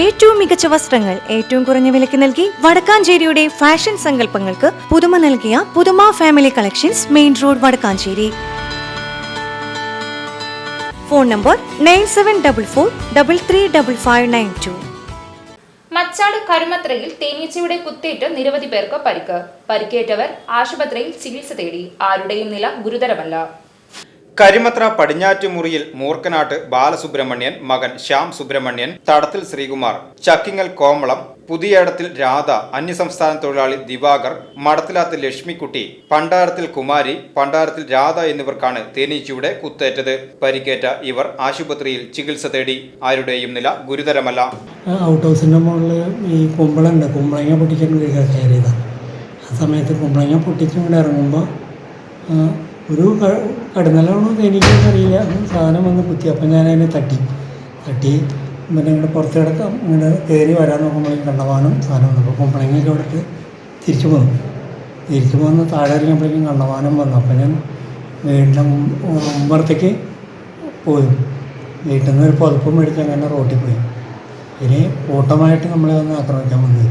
ഏറ്റവും മികച്ച വസ്ത്രങ്ങൾ ഏറ്റവും കുറഞ്ഞ വിലയ്ക്ക് നൽകി വടക്കാഞ്ചേരിയുടെ ഫാഷൻ സങ്കല്പങ്ങൾക്ക് പുതുമ നൽകിയ പുതുമ family collections main road Vadakkanchery. Phone number nine seven double four double three double five nine two Machad കരുമത്രയിൽ തേനീച്ചയുടെ കുത്തേറ്റ് നിരവധി പേർക്ക് പരിക്ക്. പരിക്കേറ്റവർ ആശുപത്രിയിൽ ചികിത്സ തേടി. ആരുടെയും നില ഗുരുതരമല്ല. കരിമത്ര പടിഞ്ഞാറ്റുമുറിയിൽ മൂർക്കനാട്ട് ബാലസുബ്രഹ്മണ്യൻ മകൻ ശ്യാം സുബ്രഹ്മണ്യൻ തടത്തിൽ ശ്രീകുമാർ ചക്കിങ്ങൽ കോമളം പുതിയേടത്തിൽ രാധ അന്യസംസ്ഥാന തൊഴിലാളി ദിവാകർ മടത്തിലാത്ത് ലക്ഷ്മിക്കുട്ടി പണ്ടാരത്തിൽ കുമാരി പണ്ടാരത്തിൽ രാധ എന്നിവർക്കാണ് തേനീച്ചയുടെ കുത്തേറ്റത്. പരിക്കേറ്റ ഇവർ ആശുപത്രിയിൽ ചികിത്സ തേടി. ആരുടെയും നില ഗുരുതരമല്ല. ഔട്ട് ഹൗസിന്റെ മുകളിൽ ഈ കുമ്പളണ്ട്. കുമ്പളങ്ങ പൊട്ടിക്കാൻ കയറിയതാണ് ആ സമയത്ത് കുമ്പളങ്ങ പൊട്ടിച്ച് ഇങ്ങോട്ട് ഇറങ്ങുമ്പോൾ ഒരു കടന്നലാണോ എനിക്കറിയില്ല സാധനം വന്ന് കുത്തി. അപ്പം ഞാൻ അതിനെ തട്ടി. തട്ടി. പിന്നെ ഇങ്ങനെ പുറത്ത് കിടക്കാം ഇങ്ങനെ കയറി വരാൻ നോക്കുമ്പോഴേക്കും കണ്ടവാനും സാധനം വന്നു അപ്പോൾ കുമ്പളങ്ങയൊക്കെ അവിടെ തിരിച്ചു പോന്നു തിരിച്ചു പോന്ന് താഴെ ഇറങ്ങിയപ്പോഴേക്കും കണ്ടവാനം വന്നു. അപ്പം ഞാൻ വീടിന്റെ മുമ്പറത്തേക്ക് പോയി. വീട്ടിൽ നിന്ന് ഒരു പുതപ്പ് മേടിച്ച് അങ്ങനെ റോട്ടിൽ പോയി. ഇനി കൂട്ടമായിട്ട് നമ്മളെ ഒന്ന് ആക്രമിക്കാൻ വന്നത്